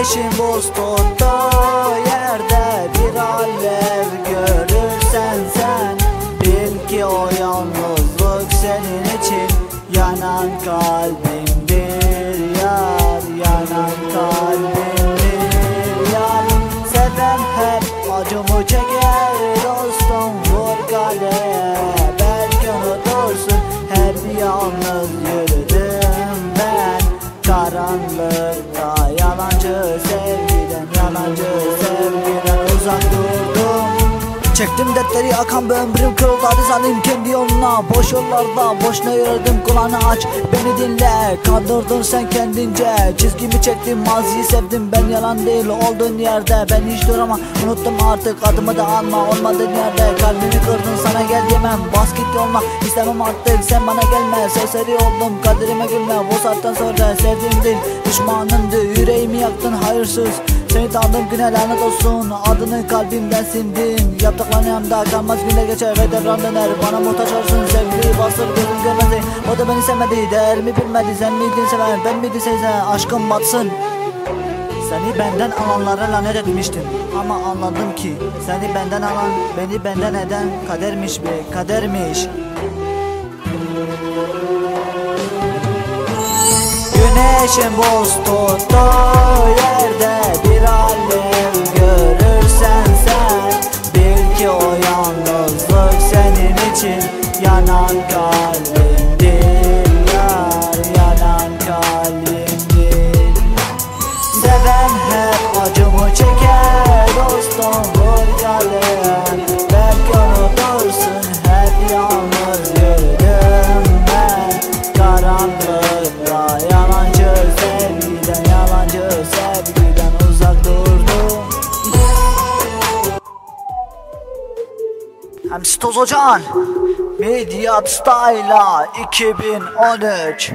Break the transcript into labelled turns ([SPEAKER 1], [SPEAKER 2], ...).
[SPEAKER 1] Güneşin buz tuttuğu yerde bir alev görürsen sen. Bil ki o yalnızlık senin için. Yanan kalbimdir yar Yanan kalbimdir. Yar Seven hep acımı çeker dostum vur kaleye Belki unutursun hep yalnız yürüdüm ben. Karanlıkta say Çektim dertleri akan bir ömrüm kırıldı zalim kendi yoluna. Boş yollarda boşuna yürüdüm kulağını aç beni dinle. Kandırdın sen kendince çizgimi çektim maziyi sevdim. Ben yalan değil olduğun yerde. Ben hiç duramam Unuttum artık adımı da alma olmadığın yerde. Kalbimi kırdın sana gel diyemem bas git yoluna istemem artık sen bana gelme. Serseri oldum kaderime gülme. Bu saatten sonra sevdiğim değil Düşmanındı yüreğimi yaktın hayırsız seni tanıdım güne lanet olsun Adını kalbimden sildim Yaptıkların yanımda kalmaz günler geçer ve devran döner. Bana muhtaç olsun sevgili bastır gözüm görmedi. O da beni sevmedi değerimi bilmedi Sen miydin seven ben miydin sevsen aşkım batsın. Seni benden alanlara lanet etmiştim. Ama anladım ki Seni benden alan Beni benden eden Kadermiş be kadermiş. Güneşin buz tuttuğu yalnızlık senin için yanan kalbimdir. Yar Yanan kalbimdir. Seven hep acımı çeker Hem Stoz Hocan Midyat Style'a 2013